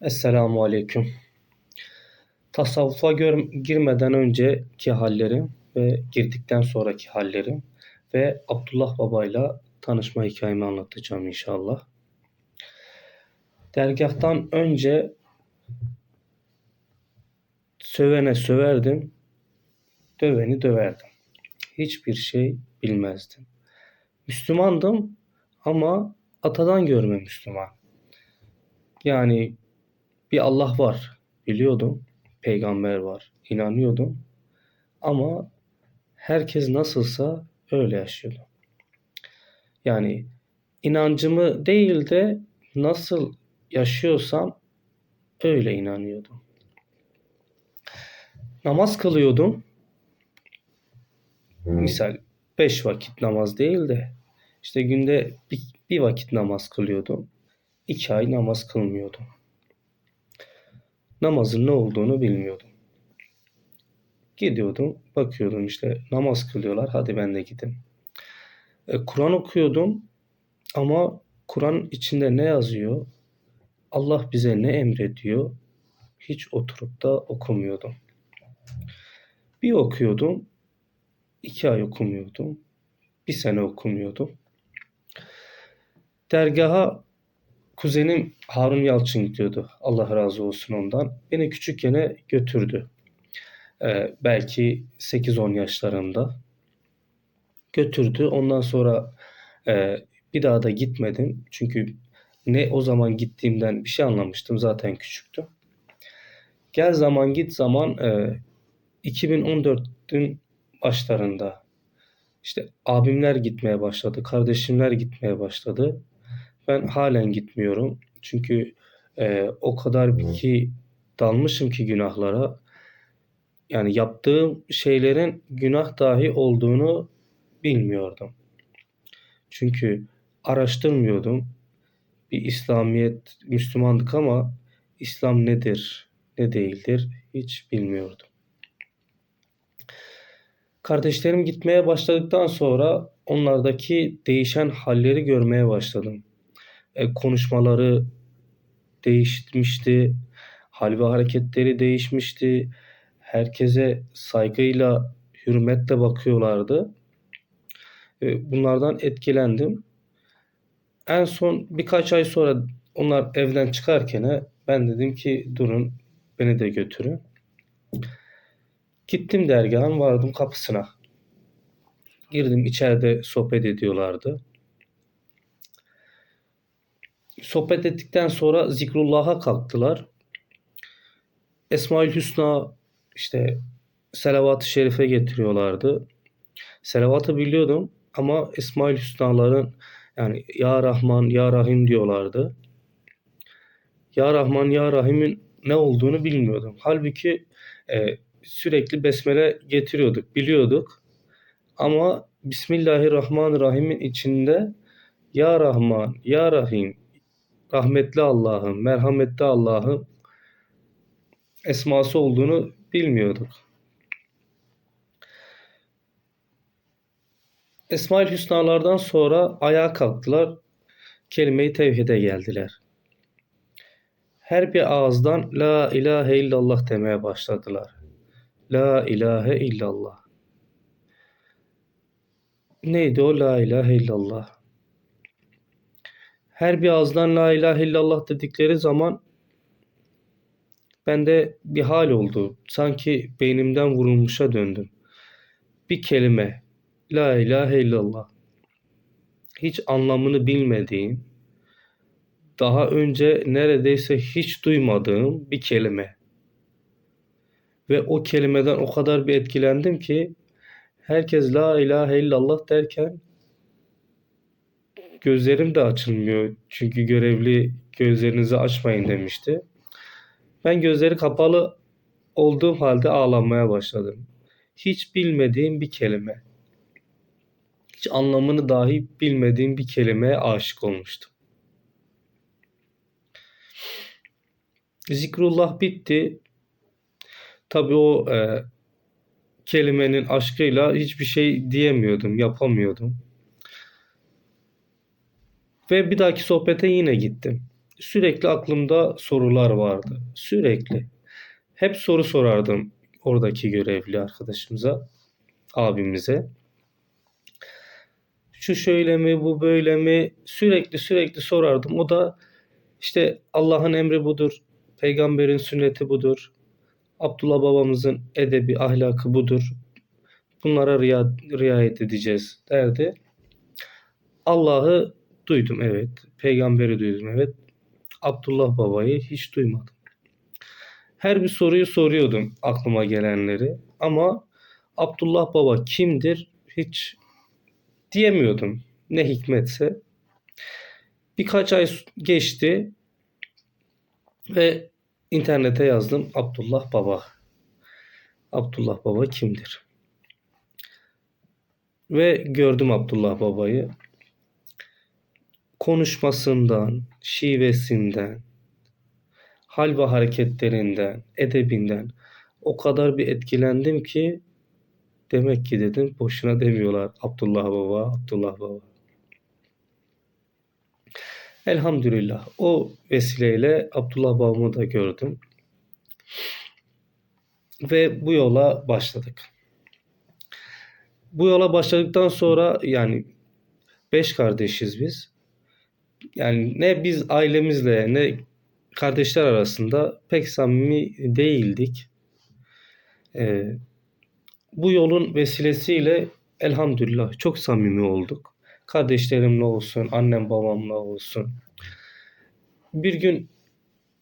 Esselamu Aleyküm. Tasavvufa girmeden önceki hallerim ve girdikten sonraki hallerim ve Abdullah Baba'yla tanışma hikayemi anlatacağım inşallah. Dergahtan önce sövene söverdim, döveni döverdim. Hiçbir şey bilmezdim. Müslümandım ama atadan görme Müslüman. Yani bir Allah var biliyordum. Peygamber var inanıyordum. Ama herkes nasılsa öyle yaşıyordum. Yani inancımı değil de nasıl yaşıyorsam öyle inanıyordum. Namaz kılıyordum. Misal beş vakit namaz değil de işte günde bir, bir vakit namaz kılıyordum. İki ay namaz kılmıyordum. Namazın ne olduğunu bilmiyordum. Gidiyordum, bakıyordum işte namaz kılıyorlar, hadi ben de gideyim. E, Kur'an okuyordum ama Kur'an içinde ne yazıyor, Allah bize ne emrediyor, hiç oturup da okumuyordum. Bir okuyordum, iki ay okumuyordum, bir sene okumuyordum. Dergaha kuzenim Harun Yalçın gidiyordu. Allah razı olsun ondan. Beni küçükkene götürdü. Ee, belki 8-10 yaşlarında. Götürdü. Ondan sonra e, bir daha da gitmedim. Çünkü ne o zaman gittiğimden bir şey anlamıştım. Zaten küçüktüm. Gel zaman git zaman e, 2014'ün başlarında işte abimler gitmeye başladı. Kardeşimler gitmeye başladı. Ben halen gitmiyorum. Çünkü e, o kadar ki dalmışım ki günahlara. Yani yaptığım şeylerin günah dahi olduğunu bilmiyordum. Çünkü araştırmıyordum. Bir İslamiyet, Müslümandık ama İslam nedir, ne değildir hiç bilmiyordum. Kardeşlerim gitmeye başladıktan sonra onlardaki değişen halleri görmeye başladım. E, konuşmaları değişmişti, hal ve hareketleri değişmişti. Herkese saygıyla, hürmetle bakıyorlardı. E, bunlardan etkilendim. En son birkaç ay sonra onlar evden çıkarken ben dedim ki durun beni de götürün. Gittim dergahın vardım kapısına. Girdim içeride sohbet ediyorlardı. Sohbet ettikten sonra zikrullah'a kalktılar. Esmaül Hüsna işte selavat-ı şerife getiriyorlardı. Selavatı biliyordum ama Esmaül Hüsna'ların yani Ya Rahman, Ya Rahim diyorlardı. Ya Rahman, Ya Rahim'in ne olduğunu bilmiyordum. Halbuki e, sürekli besmele getiriyorduk, biliyorduk. Ama Bismillahirrahmanirrahim'in içinde Ya Rahman, Ya Rahim, rahmetli Allah'ın, merhametli Allah'ın esması olduğunu bilmiyorduk. Esma-ül Hüsnalardan sonra ayağa kalktılar. Kelime-i tevhide geldiler. Her bir ağızdan La ilahe illallah demeye başladılar. La ilahe illallah. Neydi o La ilahe illallah? Her bir ağızdan La ilahe illallah dedikleri zaman bende bir hal oldu. Sanki beynimden vurulmuşa döndüm. Bir kelime La ilahe illallah. Hiç anlamını bilmediğim, daha önce neredeyse hiç duymadığım bir kelime. Ve o kelimeden o kadar bir etkilendim ki herkes la ilahe illallah derken gözlerim de açılmıyor. Çünkü görevli gözlerinizi açmayın demişti. Ben gözleri kapalı olduğum halde ağlamaya başladım. Hiç bilmediğim bir kelime. Hiç anlamını dahi bilmediğim bir kelimeye aşık olmuştum. Zikrullah bitti. Tabii o e, kelimenin aşkıyla hiçbir şey diyemiyordum, yapamıyordum. Ve bir dahaki sohbete yine gittim. sürekli aklımda sorular vardı. Sürekli. Hep soru sorardım oradaki görevli arkadaşımıza, abimize. Şu şöyle mi, bu böyle mi? Sürekli sürekli sorardım. O da işte Allah'ın emri budur, peygamberin sünneti budur, Abdullah babamızın edebi, ahlakı budur. Bunlara riayet edeceğiz derdi. Allah'ı duydum evet. Peygamberi duydum evet. Abdullah babayı hiç duymadım. Her bir soruyu soruyordum aklıma gelenleri. Ama Abdullah baba kimdir hiç diyemiyordum. Ne hikmetse. Birkaç ay geçti ve internete yazdım Abdullah baba. Abdullah baba kimdir? Ve gördüm Abdullah babayı konuşmasından, şivesinden, hal ve hareketlerinden, edebinden o kadar bir etkilendim ki demek ki dedim boşuna demiyorlar Abdullah Baba, Abdullah Baba. Elhamdülillah o vesileyle Abdullah babamı da gördüm. Ve bu yola başladık. Bu yola başladıktan sonra yani beş kardeşiz biz yani ne biz ailemizle ne kardeşler arasında pek samimi değildik. Ee, bu yolun vesilesiyle elhamdülillah çok samimi olduk. Kardeşlerimle olsun, annem babamla olsun. Bir gün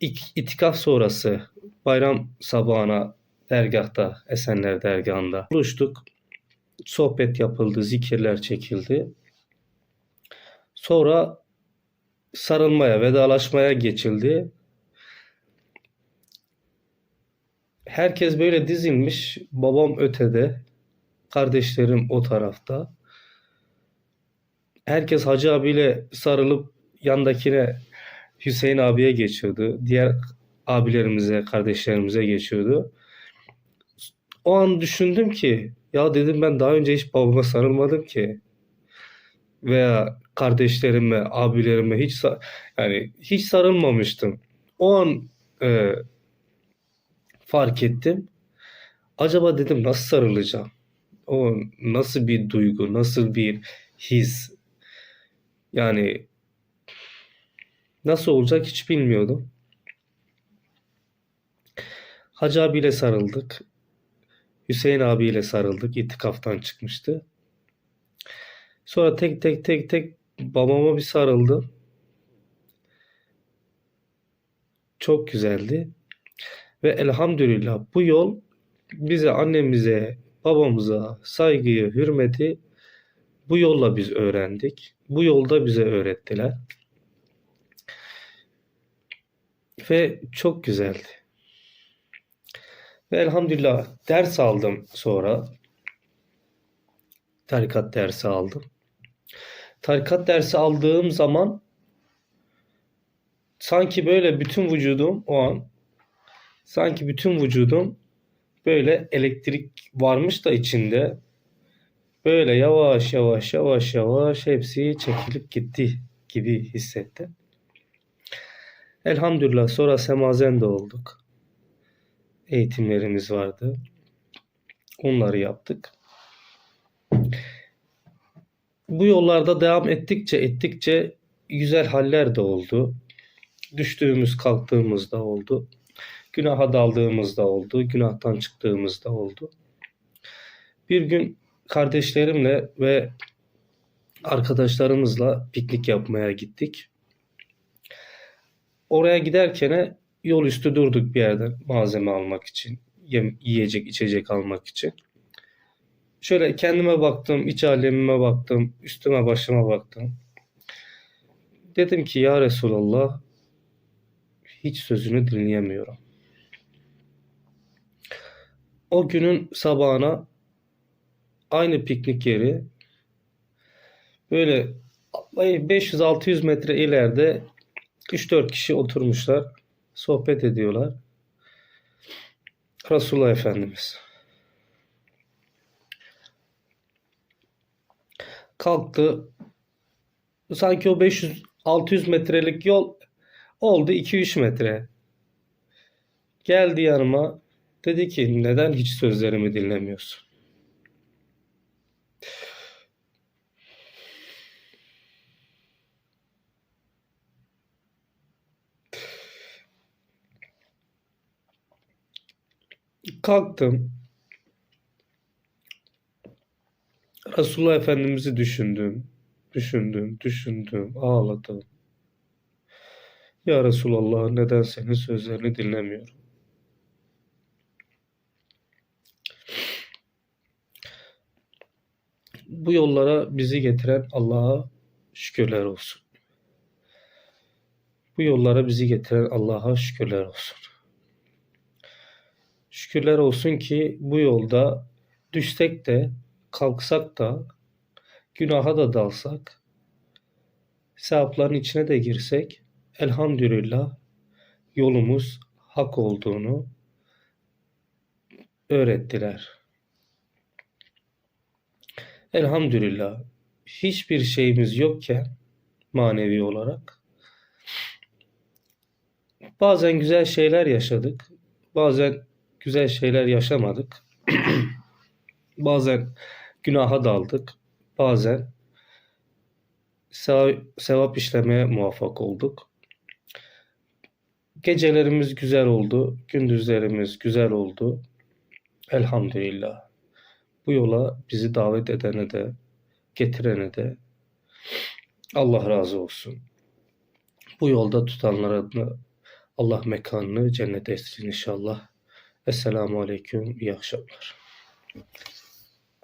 ik- itikaf sonrası bayram sabahına dergahta, Esenler dergahında buluştuk. Sohbet yapıldı, zikirler çekildi. Sonra sarılmaya, vedalaşmaya geçildi. Herkes böyle dizilmiş. Babam ötede, kardeşlerim o tarafta. Herkes Hacı abiyle sarılıp yandakine Hüseyin abiye geçiyordu. Diğer abilerimize, kardeşlerimize geçiyordu. O an düşündüm ki ya dedim ben daha önce hiç babama sarılmadım ki. Veya kardeşlerime, abilerime hiç yani hiç sarılmamıştım. O an e, fark ettim. Acaba dedim nasıl sarılacağım? O nasıl bir duygu, nasıl bir his? Yani nasıl olacak hiç bilmiyordum. Hacı abiyle sarıldık. Hüseyin abiyle sarıldık. İtikaftan çıkmıştı. Sonra tek tek tek tek babama bir sarıldım. Çok güzeldi. Ve elhamdülillah bu yol bize, annemize, babamıza saygıyı, hürmeti bu yolla biz öğrendik. Bu yolda bize öğrettiler. Ve çok güzeldi. Ve elhamdülillah ders aldım sonra. Tarikat dersi aldım. Tarikat dersi aldığım zaman sanki böyle bütün vücudum o an sanki bütün vücudum böyle elektrik varmış da içinde böyle yavaş yavaş yavaş yavaş hepsi çekilip gitti gibi hissettim. Elhamdülillah sonra semazen de olduk. Eğitimlerimiz vardı. Onları yaptık. Bu yollarda devam ettikçe ettikçe güzel haller de oldu. Düştüğümüz kalktığımız da oldu. Günaha daldığımız da oldu. Günahtan çıktığımız da oldu. Bir gün kardeşlerimle ve arkadaşlarımızla piknik yapmaya gittik. Oraya giderken yol üstü durduk bir yerde malzeme almak için, yiyecek, içecek almak için. Şöyle kendime baktım, iç alemime baktım, üstüme başıma baktım. Dedim ki ya Resulallah hiç sözünü dinleyemiyorum. O günün sabahına aynı piknik yeri böyle 500-600 metre ileride 3-4 kişi oturmuşlar, sohbet ediyorlar. Resulullah Efendimiz. Kalktı. Sanki o 500 600 metrelik yol Oldu 2-3 metre. Geldi yanıma. Dedi ki neden hiç sözlerimi dinlemiyorsun? Kalktım. Resulullah Efendimiz'i düşündüm. Düşündüm, düşündüm, ağladım. Ya Resulallah neden senin sözlerini dinlemiyorum? Bu yollara bizi getiren Allah'a şükürler olsun. Bu yollara bizi getiren Allah'a şükürler olsun. Şükürler olsun ki bu yolda düşsek de kalksak da günaha da dalsak sevapların içine de girsek elhamdülillah yolumuz hak olduğunu öğrettiler. Elhamdülillah hiçbir şeyimiz yokken manevi olarak bazen güzel şeyler yaşadık, bazen güzel şeyler yaşamadık. bazen günaha daldık, bazen seva- sevap işlemeye muvaffak olduk. Gecelerimiz güzel oldu, gündüzlerimiz güzel oldu. Elhamdülillah. Bu yola bizi davet edene de, getirene de Allah razı olsun. Bu yolda tutanlara da Allah mekanını cennet etsin inşallah. Esselamu Aleyküm, iyi akşamlar.